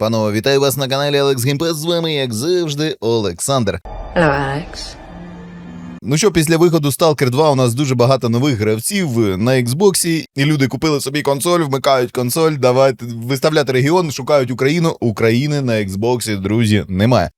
Панове, вітаю вас на каналі Алекс Геймпес. З вами, як завжди, Олександр. Alex. Ну що, після виходу Stalker 2 у нас дуже багато нових гравців на Xbox, і люди купили собі консоль, вмикають консоль, давайте виставляти регіон, шукають Україну. України на Xbox, друзі, немає.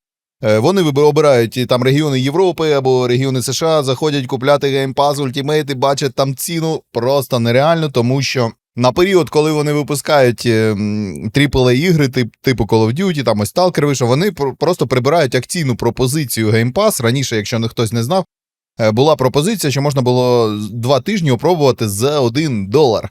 Е, Вони обирають там регіони Європи або регіони США, заходять купляти Game Pass Ultimate і бачать там ціну просто нереально, тому що на період, коли вони випускають AAA ігри, тип, типу Call of Duty, там ось Stalker вийшов, вони пр- просто прибирають акційну пропозицію Game Pass. Раніше, якщо не хтось не знав, е, була пропозиція, що можна було два тижні опробувати за один долар.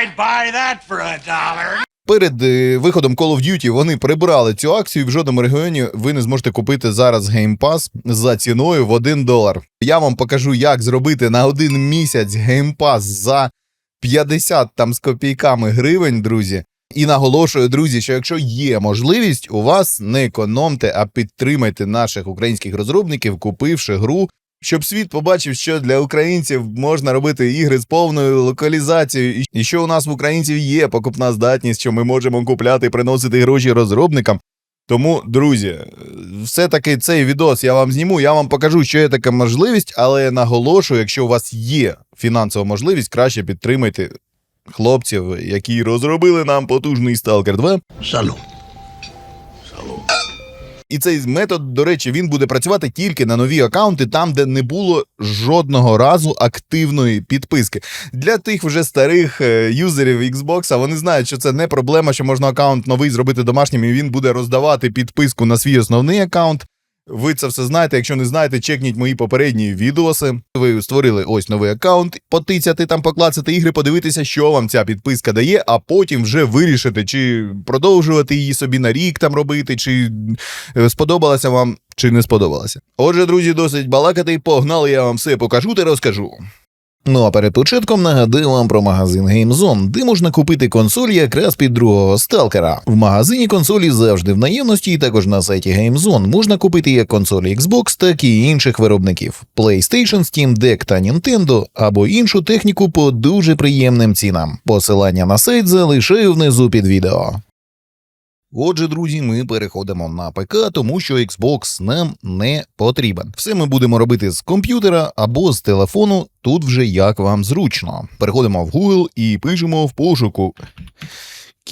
I'd buy that for a dollar. Перед е, виходом Call of Duty вони прибрали цю акцію. і В жодному регіоні ви не зможете купити зараз Game Pass за ціною в 1 долар. Я вам покажу, як зробити на один місяць Game Pass за 50 там з копійками гривень, друзі. І наголошую, друзі, що якщо є можливість, у вас не економте, а підтримайте наших українських розробників, купивши гру. Щоб світ побачив, що для українців можна робити ігри з повною локалізацією, і- що у нас в українців є покупна здатність, що ми можемо купляти приносити гроші розробникам. Тому, друзі, все-таки цей відос я вам зніму, я вам покажу, що є така можливість, але наголошую, якщо у вас є фінансова можливість, краще підтримайте хлопців, які розробили нам потужний Stalker 2. Salud. І цей метод, до речі, він буде працювати тільки на нові акаунти, там, де не було жодного разу активної підписки. Для тих вже старих е, юзерів Xbox, вони знають, що це не проблема, що можна акаунт новий зробити домашнім, і він буде роздавати підписку на свій основний акаунт. Ви це все знаєте. Якщо не знаєте, чекніть мої попередні відоси. Ви створили ось новий аккаунт, потицяти там, поклацати ігри, подивитися, що вам ця підписка дає, а потім вже вирішити, чи продовжувати її собі на рік там робити, чи е, сподобалася вам, чи не сподобалася. Отже, друзі, досить балакати. Погнали, я вам все покажу та розкажу. Ну а перед початком нагадаю вам про магазин GameZone, де можна купити консоль якраз під другого сталкера. В магазині консолі завжди в наявності, і також на сайті GameZone можна купити як консолі Xbox, так і інших виробників PlayStation, Steam Deck та Nintendo, або іншу техніку по дуже приємним цінам. Посилання на сайт залишаю внизу під відео. Отже, друзі, ми переходимо на ПК, тому що Xbox нам не потрібен. Все ми будемо робити з комп'ютера або з телефону. Тут вже як вам зручно. Переходимо в Google і пишемо в пошуку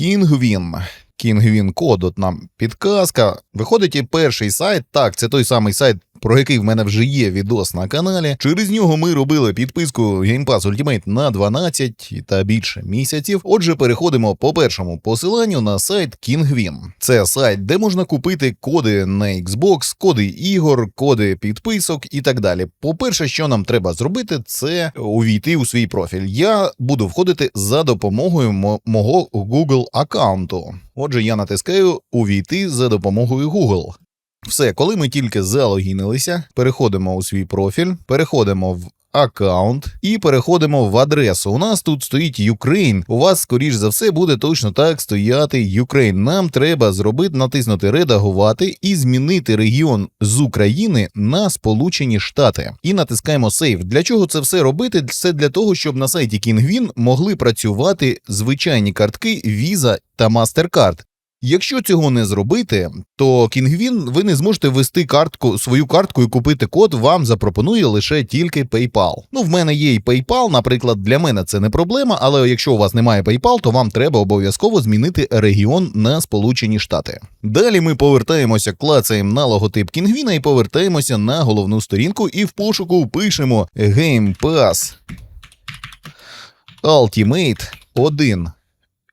Kingwin. Kingwin код, от нам підказка. Виходить і перший сайт. Так, це той самий сайт, про який в мене вже є відос на каналі. Через нього ми робили підписку Game Pass Ultimate на 12 та більше місяців. Отже, переходимо по першому посиланню на сайт Kingwin. Це сайт, де можна купити коди на Xbox, коди ігор, коди підписок і так далі. По-перше, що нам треба зробити, це увійти у свій профіль. Я буду входити за допомогою мо- мого Google аккаунту. Отже, я натискаю увійти за допомогою Google. Все, коли ми тільки залогінилися, переходимо у свій профіль, переходимо в аккаунт і переходимо в адресу. У нас тут стоїть Ukraine. У вас, скоріш за все, буде точно так стояти Ukraine. Нам треба зробити, натиснути редагувати і змінити регіон з України на Сполучені Штати. І натискаємо Save. Для чого це все робити? Це для того, щоб на сайті Kingwin могли працювати звичайні картки Visa та MasterCard. Якщо цього не зробити, то Kingwin ви не зможете ввести картку свою картку і купити код. Вам запропонує лише тільки PayPal. Ну, в мене є і PayPal, наприклад, для мене це не проблема. Але якщо у вас немає PayPal, то вам треба обов'язково змінити регіон на Сполучені Штати. Далі ми повертаємося, клацаємо на логотип Кінгвіна і повертаємося на головну сторінку і в пошуку пишемо Game Pass Ultimate 1.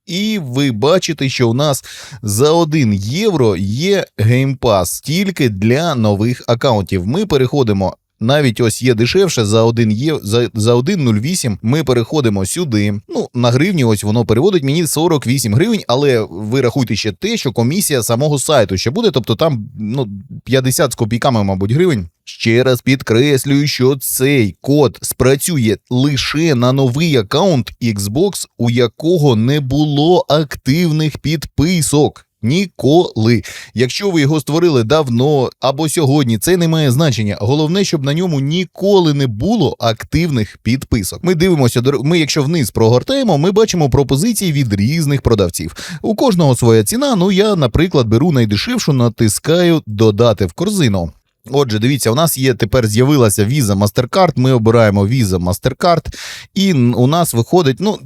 І ви бачите, що у нас за 1 євро є геймпас тільки для нових акаунтів. Ми переходимо. Навіть ось є дешевше за 1 є за, за 1,08 Ми переходимо сюди. Ну на гривні, ось воно переводить мені 48 гривень, але ви рахуйте ще те, що комісія самого сайту ще буде, тобто там ну 50 з копійками, мабуть, гривень. Ще раз підкреслюю, що цей код спрацює лише на новий аккаунт Xbox, у якого не було активних підписок. Ніколи. Якщо ви його створили давно або сьогодні, це не має значення. Головне, щоб на ньому ніколи не було активних підписок. Ми дивимося, ми, якщо вниз прогортаємо, ми бачимо пропозиції від різних продавців. У кожного своя ціна. Ну я, наприклад, беру найдешевшу, натискаю додати в корзину. Отже, дивіться, у нас є тепер з'явилася віза MasterCard, Ми обираємо віза MasterCard, і у нас виходить ну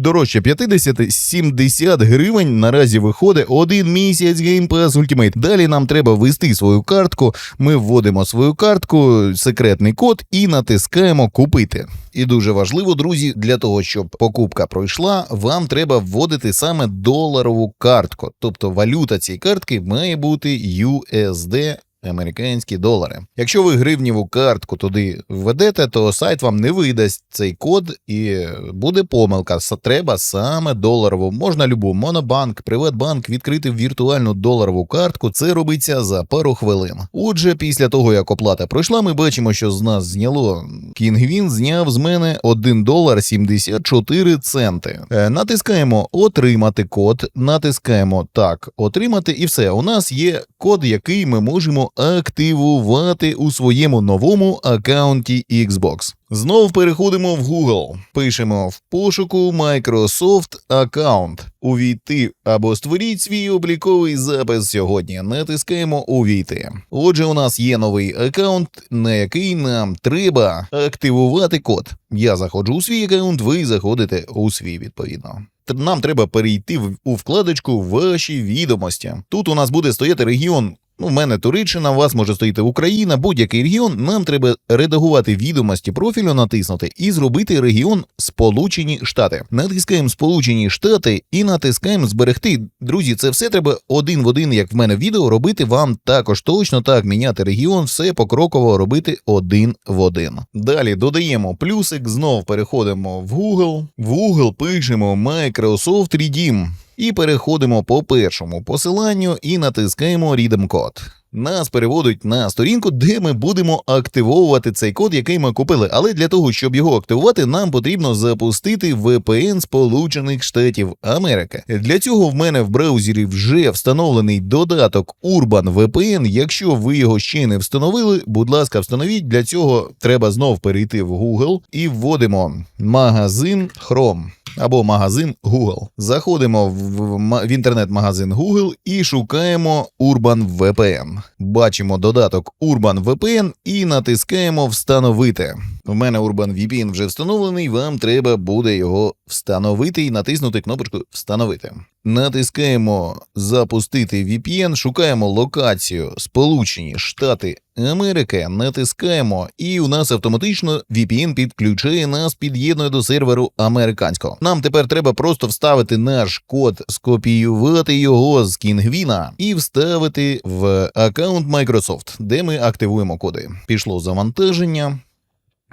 дорожче 50-70 гривень. Наразі виходить один місяць Game Pass Ultimate. Далі нам треба ввести свою картку. Ми вводимо свою картку, секретний код і натискаємо купити. І дуже важливо, друзі, для того, щоб покупка пройшла, вам треба вводити саме доларову картку. Тобто валюта цієї картки має бути USD американські долари. Якщо ви гривніву картку туди введете, то сайт вам не видасть цей код і буде помилка. Треба саме доларову. Можна любу монобанк, Приватбанк відкрити віртуальну доларову картку. Це робиться за пару хвилин. Отже, після того як оплата пройшла, ми бачимо, що з нас зняло Кінгвін зняв з мене 1 долар 74 центи. Е, Натискаємо отримати код, натискаємо так, отримати, і все. У нас є код, який ми можемо активувати у своєму новому аккаунті Xbox. Знов переходимо в Google, пишемо в пошуку Microsoft аккаунт. Увійти або створіть свій обліковий запис сьогодні. Натискаємо Увійти. Отже, у нас є новий аккаунт, на який нам треба активувати код. Я заходжу у свій аккаунт, ви заходите у свій відповідно. Нам треба перейти у вкладочку Ваші відомості. Тут у нас буде стояти регіон. Ну, в мене Туреччина, у вас може стоїти Україна, будь-який регіон. Нам треба редагувати відомості профілю, натиснути і зробити регіон Сполучені Штати. Натискаємо Сполучені Штати і натискаємо зберегти. Друзі, це все треба один в один, як в мене відео, робити вам також точно так. Міняти регіон, все покроково робити один в один. Далі додаємо плюсик, знов переходимо в Google. В Google пишемо Microsoft Redeem. І переходимо по першому посиланню і натискаємо Redeem код. Нас переводить на сторінку, де ми будемо активовувати цей код, який ми купили. Але для того, щоб його активувати, нам потрібно запустити VPN Сполучених Штатів Америки. Для цього в мене в браузері вже встановлений додаток Urban VPN. Якщо ви його ще не встановили, будь ласка, встановіть. Для цього треба знов перейти в Google і вводимо магазин Chrome або магазин Google. Заходимо в, в, в інтернет-магазин Google і шукаємо Urban VPN. Бачимо додаток Urban VPN і натискаємо Встановити. У мене Urban VPN вже встановлений. Вам треба буде його встановити і натиснути кнопочку Встановити. Натискаємо Запустити VPN, шукаємо локацію Сполучені Штати Америки, натискаємо, і у нас автоматично VPN підключає нас, під'єднує до серверу американського. Нам тепер треба просто вставити наш код, скопіювати його з Кінгвіна і вставити в аккаунт Microsoft, де ми активуємо коди. Пішло завантаження.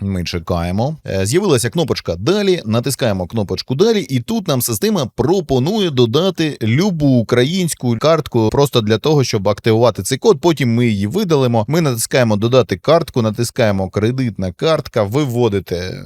Ми чекаємо. Е, З'явилася кнопочка Далі. Натискаємо кнопочку Далі, і тут нам система пропонує додати любу українську картку просто для того, щоб активувати цей код. Потім ми її видалимо. Ми натискаємо додати картку, натискаємо кредитна картка. Ви вводите.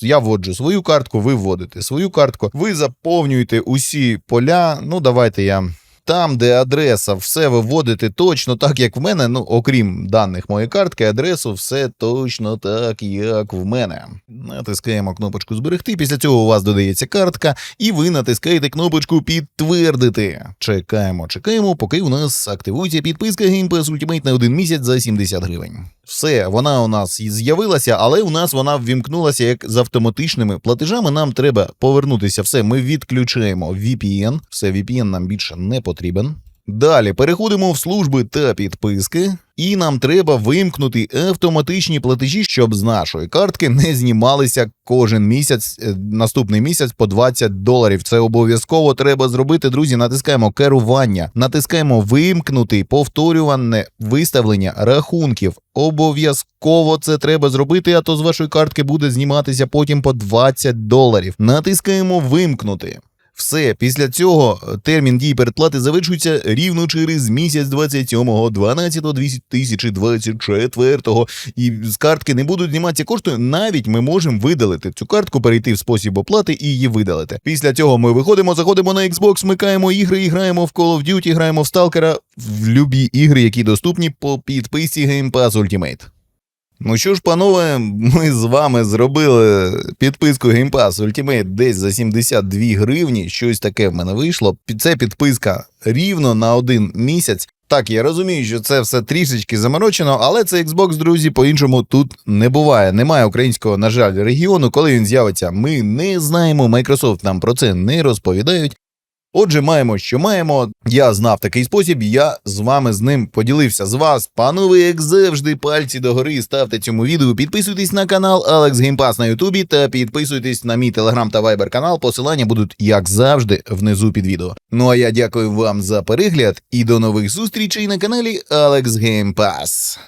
Я вводжу свою картку, ви вводите свою картку. Ви заповнюєте усі поля. Ну, давайте я. Там, де адреса, все виводити точно так, як в мене. Ну, окрім даних моєї картки, адресу, все точно так, як в мене. Натискаємо кнопочку зберегти. Після цього у вас додається картка, і ви натискаєте кнопочку підтвердити. Чекаємо, чекаємо, поки у нас активується підписка Game Pass Ultimate на один місяць за 70 гривень. Все, вона у нас з'явилася, але у нас вона ввімкнулася як з автоматичними платежами. Нам треба повернутися. Все, ми відключаємо VPN. Все, VPN нам більше не потрібен. Далі переходимо в служби та підписки, і нам треба вимкнути автоматичні платежі, щоб з нашої картки не знімалися кожен місяць, е, наступний місяць по 20 доларів. Це обов'язково треба зробити. Друзі, натискаємо керування, натискаємо вимкнути повторюване виставлення рахунків. Обов'язково це треба зробити, а то з вашої картки буде зніматися потім по 20 доларів. Натискаємо вимкнути. Все, після цього е, термін дії передплати завершується рівно через місяць 27.12.2024 і з картки не будуть зніматися кошти. Навіть ми можемо видалити цю картку, перейти в спосіб оплати і її видалити. Після цього ми виходимо, заходимо на Xbox, смикаємо ігри і граємо в Call of Duty, граємо в Stalker, в любі ігри, які доступні по підписці Game Pass Ultimate. Ну що ж, панове, ми з вами зробили підписку Game Pass Ultimate десь за 72 гривні. Щось таке в мене вийшло. Це підписка рівно на один місяць. Так, я розумію, що це все трішечки заморочено, але це Xbox, друзі, по-іншому тут не буває. Немає українського, на жаль, регіону. Коли він з'явиться, ми не знаємо. Microsoft нам про це не розповідають. Отже, маємо, що маємо. Я знав такий спосіб, я з вами з ним поділився. З вас, панове, як завжди, пальці догори, ставте цьому відео, підписуйтесь на канал Game Pass на Ютубі та підписуйтесь на мій телеграм та вайбер канал. Посилання будуть, як завжди, внизу під відео. Ну а я дякую вам за перегляд і до нових зустрічей на каналі Game Pass.